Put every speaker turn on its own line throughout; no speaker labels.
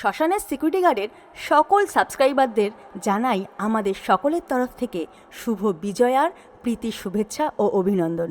শ্মশানের সিকিউরিটি গার্ডের সকল সাবস্ক্রাইবারদের জানাই আমাদের সকলের তরফ থেকে শুভ বিজয়ার, প্রীতি শুভেচ্ছা ও অভিনন্দন।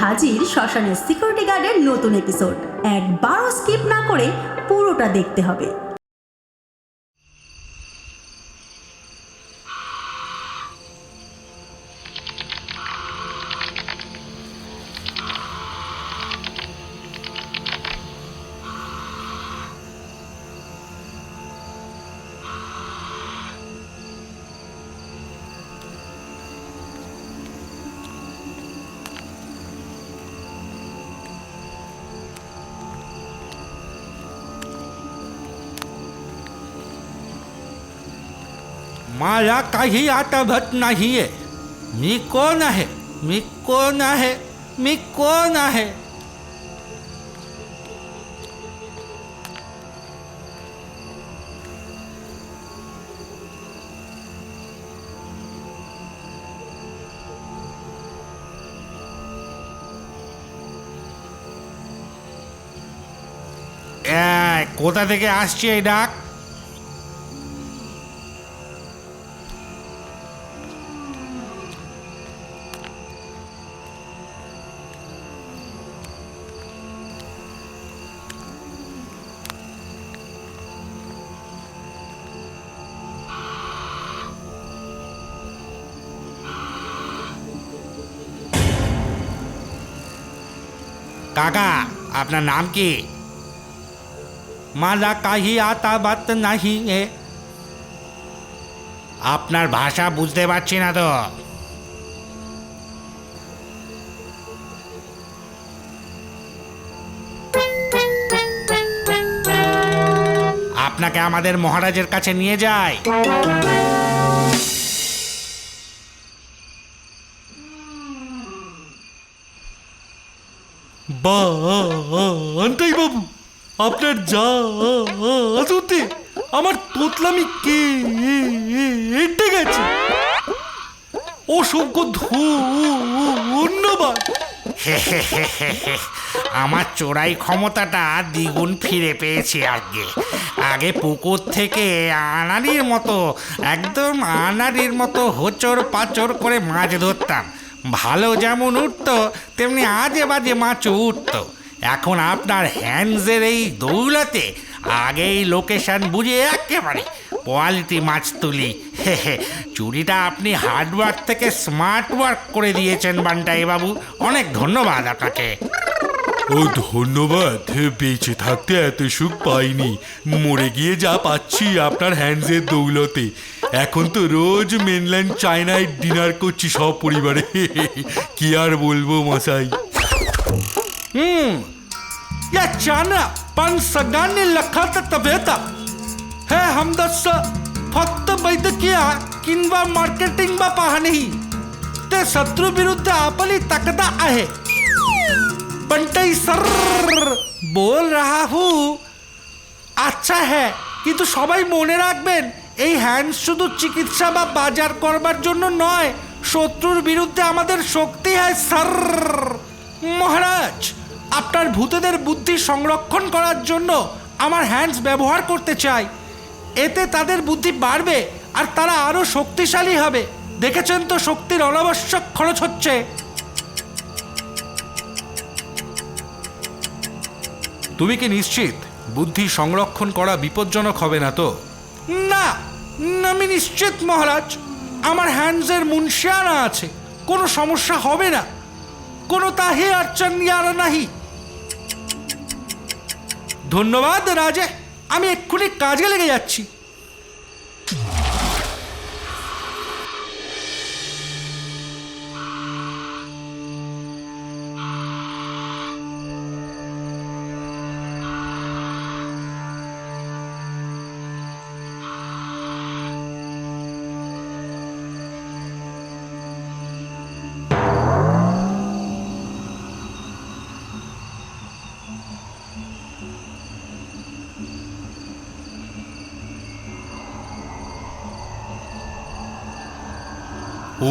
হাজির শ্মশানের সিকিউরিটি গার্ডের নতুন এপিসোড একবারও স্কিপ না করে পুরোটা দেখতে হবে।
मला काही आठवत नाहीये मी कोण आहे मी कोण आहे मी कोण आहे এই, কোথা থেকে আসছে এই ডাক কাকা, আপনার নাম কি? মালা কাহি আতাবাত নাহি এ আপনার ভাষা বুঝতে পারছি না তো। আপনাকে আমাদের মহারাজের কাছে নিয়ে যায়।
বান্তাই বাবু, আপনার যা আসতে আমার তোতলামি কে এটে গেছে। অসংখ্য ধন্যবাদ।
আমার চোরাই ক্ষমতাটা দ্বিগুণ ফিরে পেয়েছি আগে। আগে পুকুর থেকে আনারির মতো, একদম আনারির মতো হোচর পাচর করে মাছ ধরতাম। ভালো যেমন উঠতো, তেমনি আজে বাজে মাছও উঠতো। এখন আপনার হ্যান্ডসের এই দৌলতে আগেই লোকেশন বুঝে একেবারে কোয়ালিটি মাছ তুলি। চুরিটা আপনি হার্ডওয়ার্ক থেকে স্মার্ট ওয়ার্ক করে দিয়েছেন বান্টাই বাবু। অনেক ধন্যবাদ আপনাকে।
ও ধন্যবাদ, বেঁচে থাকতে এত সুখ পাইনি। মরে গিয়ে যা পাচ্ছি আপনার হ্যান্ডসের দৌলতে। এখন তো রোজ মেনল্যান্ড চায়নায় ডিনার করছি সব পরিবারে কি আর বলবো মশাই
हम्म या चाना पण सगळ्यांनी लखात तब्येता हे हमदस फक्त वैद्यकीय किंवा मार्केटिंग बा पाहणे ते शत्रू विरुद्ध आपली ताकदा आहे बंटई सर बोल रहा हूँ আচ্ছা হ্যাঁ কিন্তু সবাই মনে রাখবেন এই হ্যান্ড শুধু চিকিৎসা বা বাজার করবার জন্য নয়, শত্রুর বিরুদ্ধে আমাদের শক্তি হয়, স্যার। মহারাজ, আপনার ভূতেদের বুদ্ধি সংরক্ষণ করার জন্য আমার হ্যান্ডস ব্যবহার করতে চাই। এতে তাদের বুদ্ধি বাড়বে আর তারা আরও শক্তিশালী হবে। দেখেছেন তো শক্তির অনাবশ্যক খরচ হচ্ছে।
তুমি কি নিশ্চিত? বুদ্ধি সংরক্ষণ করা বিপজ্জনক হবে না তো?
আমি নিশ্চিত, মহারাজ। আমার হ্যান্ডসের মুনশিয়ানা আছে। কোনো সমস্যা হবে না। কোনো তাহে আর্চন ইয়ারা নাহি। ধন্যবাদ, রাজে। আমি এক্ষুনি কাজে লেগে যাচ্ছি।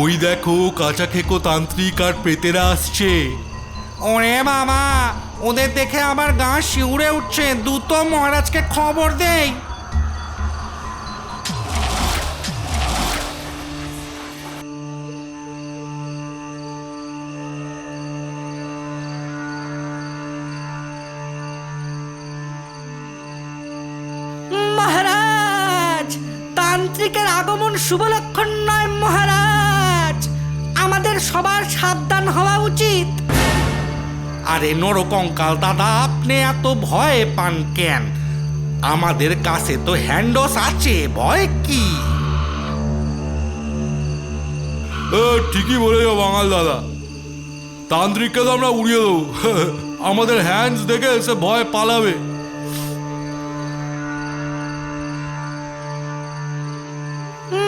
ওই দেখো কাঁচা খেকো তান্ত্রিক আর প্রেতেরা আসছে।
ওরে বাবা, ওদের দেখে আমার গা শিউরে উঠছে। দ্রুত মহারাজকে খবর দেই। মহারাজ, তান্ত্রিকের আগমন শুভ লক্ষণ নয় মহারাজ। সবার সাবধান হওয়া উচিত। আরে নরকঙ্কাল দাদা আপনি এত ভয় পান কেন? আমাদের কাছে তো হ্যান্ডস আছে ভয় কি?
এ, ঠিকই বলেছ বাঙাল দাদা। তান্ত্রিককে তো আমরা উড়িয়ে দেবো। আমাদের হ্যান্ডস দেখে সে ভয় পালাবে।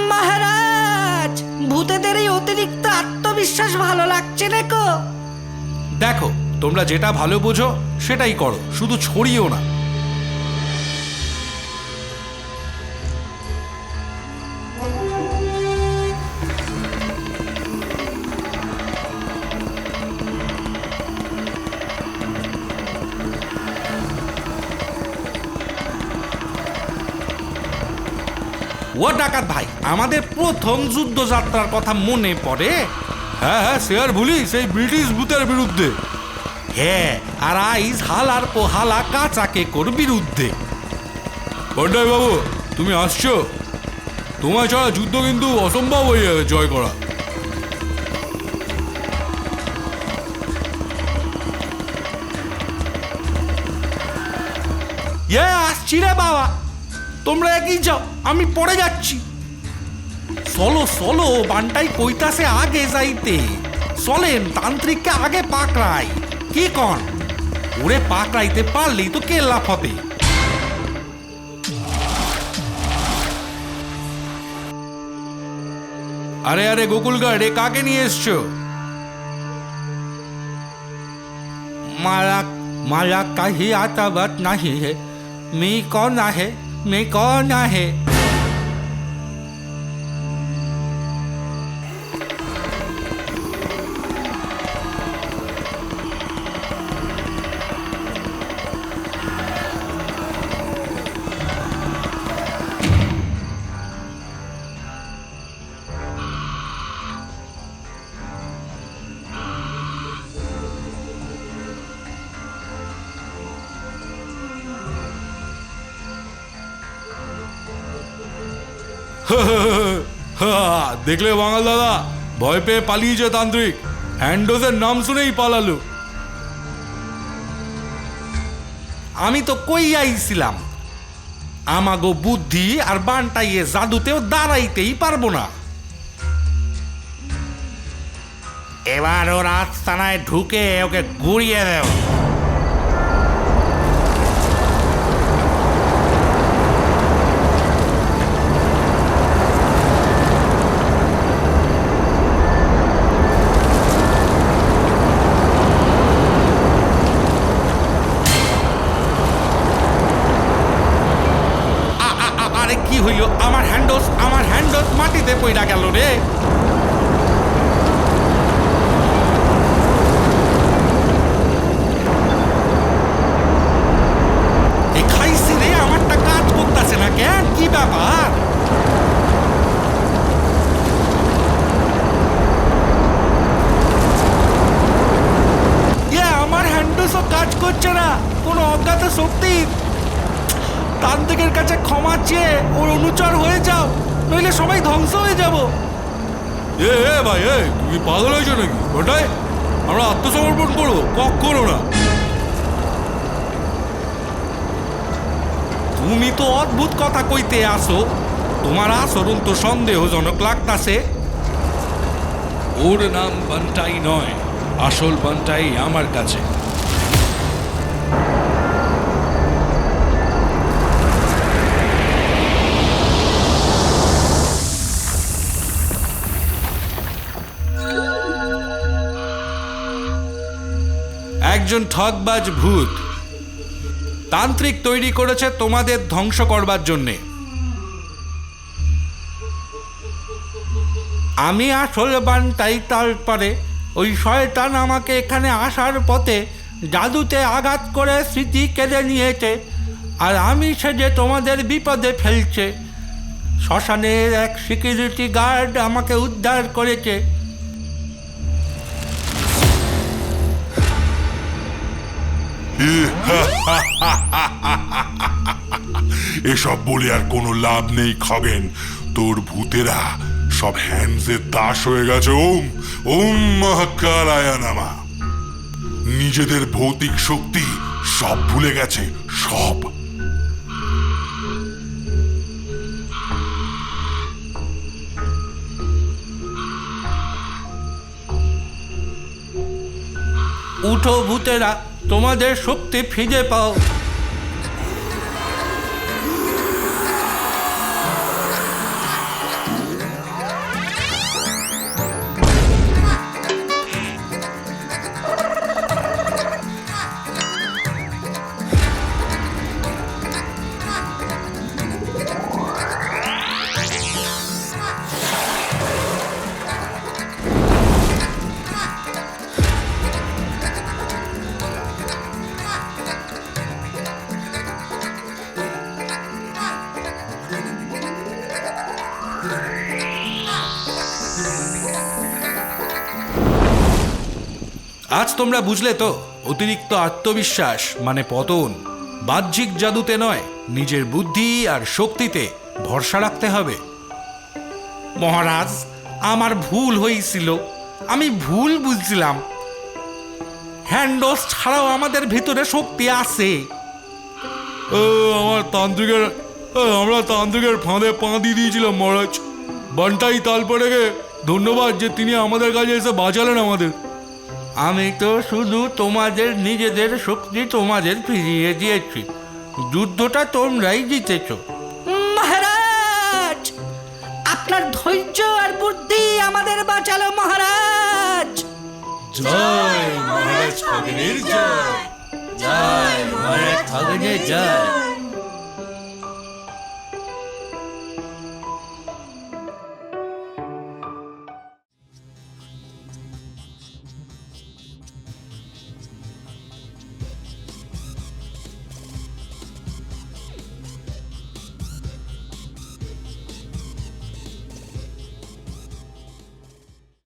মহারাজ ভূতেদের এই অতিরিক্ত আত্মবিশ্বাস ভালো লাগছে কো? দেখো, তোমরা যেটা ভালো বোঝো, সেটাই করো, শুধু ছড়িও না। ও ডাকাত ভাই, আমাদের প্রথম যুদ্ধযাত্রার কথা মনে পড়ে?
হ্যাঁ হ্যাঁ আর ভুলি, সেই ব্রিটিশ ভূতের বিরুদ্ধে।
হ্যাঁ আর আইস হালার পোহালা কাঁচাকে কর বিরুদ্ধে।
পন্ডাই বাবু তুমি আসছো তোমার ছাড়া যুদ্ধ কিন্তু অসম্ভব হয়ে যাবে জয় করা।
ইয়ে আসছি রে বাবা। তোমরা এগিয়ে যাও, আমি পড়ে যাচ্ছি। চলো চলো বানটাই কইতাছে আগে যাইতে চলেন তান্ত্রিককে আগে পাকড়াই কি কন ওরে পাকড়াইতে পারলেই তো কেল্লা হবে
আরে আরে গোকুল গার্ড এ কাকে নিয়ে এসছো
मला मला काही आठवत नाही है मी कोण आहे मी कोण आहे
দেখলে বাঙাল দাদা, ভয় পেয়ে পালিয়েছে তান্ত্রিক। হ্যান্ডোজের নাম শুনেই পালালো।
আমি তো কই আইছিলাম আমাগো বুদ্ধি আর বানটাইয়ে জাদুতেও দাঁড়াইতেই পারব না। এবার ওর আস্তানায় ঢুকে ওকে গুড়িয়ে দেও পইরা গেল রে। আমারটা কাজ না কেন? কি ব্যাপার? আমার কাজ করছে না। কোনো অজ্ঞাত কাছে ক্ষমা চেয়ে ওর অনুচর হয়ে যাও। নইলে সবাই ধ্বংস হয়ে যাব।
এ এ, ভাই, এ, তুমি পাগল হয়েছো নাকি? ওটাই আমরা আত্মসমর্পণ করব, কখনো না।
তুমি তো অদ্ভুত কথা কইতে আসো। তোমার আচরণ তো সন্দেহজনক লাগতাছে।
ওর নাম বান্টাই নয়, আসল বান্টাই আমার কাছে।
একজন ঠকবাজ ভূত। তান্ত্রিক তৈরি করেছে তোমাদের ধ্বংস করবার জন্যে। আমি আসলে বানটাই তারপরে ওই শয়তান আমাকে এখানে আসার পথে জাদুতে আঘাত করে স্মৃতি কেড়ে নিয়েছে, আর আমি সে যে তোমাদের বিপদে ফেলছে। শ্মশানের এক সিকিউরিটি গার্ড আমাকে উদ্ধার করেছে।
এসব বলে আর কোনো লাভ নেই, খগেন। তোর ভূতেরা সব হ্যান্ডসের দাস হয়ে গেছে, ওম ওম মহাকালায়া নামা নিজেদের ভৌতিক শক্তি সব ভুলে গেছে, সব।
উঠো ভূতেরা তোমাদের শক্তি ফিরে পাও। আজ তোমরা বুঝলে তো, অতিরিক্ত আত্মবিশ্বাস মানে পতন। বাহ্যিক জাদুতে নয়, নিজের বুদ্ধি আর শক্তিতে ভরসা রাখতে হবে। মহারাজ, আমার ভুল হয়েছিল। আমি ভুল বুঝছিলাম হ্যান্ডস ছাড়াও আমাদের ভিতরে শক্তি আছে।
আমার তান্ত্রিকের আমরা তান্ত্রিকের ফাঁদে পা দিয়ে দিয়েছিলাম, মহারাজ। বান্টাই তালপরে গে ধন্যবাদ যে তিনি আমাদের কাছে এসে বাঁচালেন আমাদের।
আমি তো শুধু তোমাদের নিজেদের শক্তি তোমাদের ফিরিয়ে দিয়েছি। যুদ্ধটা তোমরাই জিতেছ।
মহারাজ! আপনার ধৈর্য আর বুদ্ধি আমাদের বাঁচালো মহারাজ!
জয় মহারাজ জয়।
জয় মহারাজ জয়।